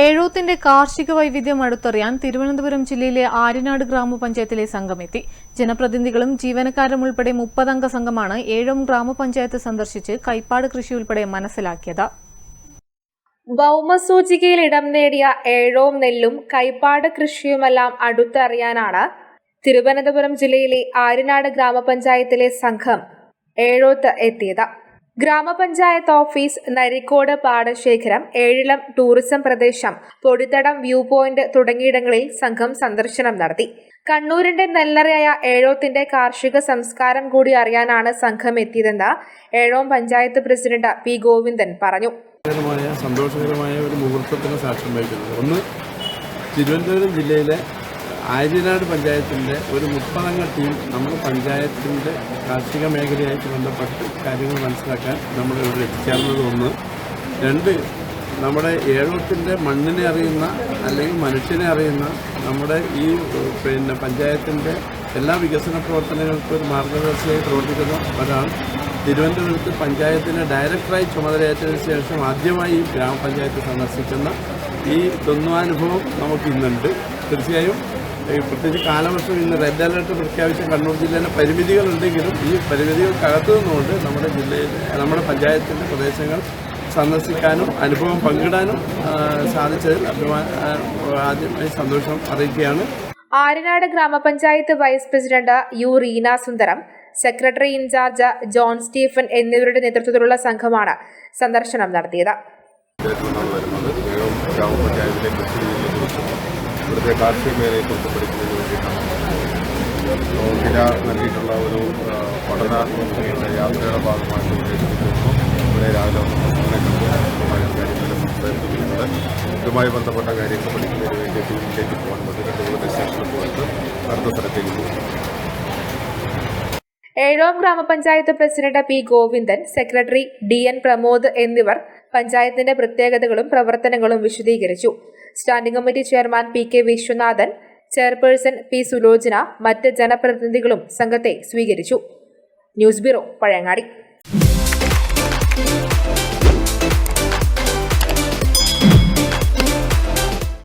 ഏഴൂത്തിന്റെ കാർഷിക വൈവിധ്യം അടുത്തറിയാൻ തിരുവനന്തപുരം ജില്ലയിലെ ആര്യനാട് ഗ്രാമപഞ്ചായത്തിലെ സംഘമെത്തി ജനപ്രതിനിധികളും ജീവനക്കാരും ഉൾപ്പെടെ മുപ്പതംഗ സംഘമാണ് ഏഴും ഗ്രാമപഞ്ചായത്ത് സന്ദർശിച്ച് കൈപ്പാട് കൃഷി ഉൾപ്പെടെ മനസ്സിലാക്കിയത്. ഭൗമസൂചികയിൽ ഇടം നേടിയ ഏഴോം നെല്ലും കൈപ്പാട് കൃഷിയുമെല്ലാം അടുത്തറിയാനാണ് തിരുവനന്തപുരം ജില്ലയിലെ ആര്യനാട് ഗ്രാമപഞ്ചായത്തിലെ സംഘം ഏഴോത്ത് എത്തിയത്. ഗ്രാമപഞ്ചായത്ത് ഓഫീസ് നരിക്കോട് പാടശേഖരം ഏഴിളം ടൂറിസം പ്രദേശം പൊടിത്തടം വ്യൂ പോയിന്റ് തുടങ്ങിയിടങ്ങളിൽ സംഘം സന്ദർശനം നടത്തി. കണ്ണൂരിന്റെ നെല്ലറയായ ഏഴോത്തിന്റെ കാർഷിക സംസ്കാരം കൂടി അറിയാനാണ് സംഘം എത്തിയതെന്ന് ഏഴോം പഞ്ചായത്ത് പ്രസിഡന്റ് പി ഗോവിന്ദൻ പറഞ്ഞു. മായ സന്തോഷകരമായ ഒരു മുഹൂർത്തത്തിന് സാക്ഷ്യം വഹിക്കുന്നത്. ഒന്ന് തിരുവനന്തപുരം ജില്ലയിലെ ആര്യനാട് പഞ്ചായത്തിന്റെ ഒരു മുപ്പതംഗ ടീം നമ്മുടെ പഞ്ചായത്തിന്റെ കാർഷിക മേഖലയായിട്ട് ബന്ധപ്പെട്ട് കാര്യങ്ങൾ മനസ്സിലാക്കാൻ നമ്മൾ ഇവിടെ എത്തിച്ചേർന്നത് ഒന്ന്. രണ്ട് നമ്മുടെ ഏഴോത്തിന്റെ മണ്ണിനെ അറിയുന്ന അല്ലെങ്കിൽ മനുഷ്യനെ അറിയുന്ന നമ്മുടെ ഈ പിന്നെ പഞ്ചായത്തിന്റെ എല്ലാ വികസന പ്രവർത്തനങ്ങൾക്കും ഒരു മാർഗദർശിയായി പ്രവർത്തിക്കുന്ന ഒരാൾ. തിരുവനന്തപുരത്ത് പഞ്ചായത്തിന് ഡയറക്ടറായി ചുമതലയേറ്റതിന് ശേഷം ആദ്യമായി ഈ ഗ്രാമപഞ്ചായത്ത് സന്ദർശിക്കുന്ന ഈ തൊന്നുവാനുഭവം നമുക്ക് ഇന്നുണ്ട്. തീർച്ചയായും പ്രത്യേകിച്ച് കാലവർഷം ഇന്ന് റെഡ് അലർട്ട് പ്രഖ്യാപിച്ച കണ്ണൂർ ജില്ലയിലെ പരിമിതികളുണ്ടെങ്കിലും ഈ പരിമിതികൾക്കകത്തു നിന്നുകൊണ്ട് നമ്മുടെ ജില്ലയിൽ നമ്മുടെ പഞ്ചായത്തിന്റെ പ്രദേശങ്ങൾ സന്ദർശിക്കാനും അനുഭവം പങ്കിടാനും സാധിച്ചതിൽ അഭിമാന ആദ്യമായി സന്തോഷം അറിയിക്കുകയാണ്. Aryanad grama panchayat vice president U Reena Sundaram secretary incharge John Stephen എന്നിവരുടെ നേതൃത്വത്തിലുള്ള സംഘമാണ് സന്ദർശനം നടത്തിയത്. ഇവിടുത്തെ കാർഷിക മേഖലയെക്കുറിച്ചും പഠിക്കുന്നതിന് വേണ്ടിയിട്ടാണ്. നോക്കില നൽകിയിട്ടുള്ള ഒരു പഠന യാത്രയുടെ ഇവിടെ എത്തിച്ചേർന്നു ഇവിടെ രാവിലെ സംസാരിക്കുന്നുണ്ട് ഇതുമായി ബന്ധപ്പെട്ട കാര്യങ്ങൾ പഠിക്കുന്നതിന് വേണ്ടി ടീമിലേക്ക് പോകാൻ വേണ്ടി രണ്ട് മൂന്ന് ഡെസ്റ്റിനേഷനിൽ പോയിട്ട് അടുത്ത സ്ഥലത്തേക്ക് പോകും. Ezhome grama panchayat president P Govindan secretary D N Pramod എന്നിവർ പഞ്ചായത്തിന്റെ പ്രത്യേകതകളും പ്രവർത്തനങ്ങളും വിശദീകരിച്ചു. Standing committee chairman P K Viswanathan chairperson P Sulochana മറ്റ് ജനപ്രതിനിധികളും സംഘത്തെ സ്വീകരിച്ചു. News bureau Pazhayangadi.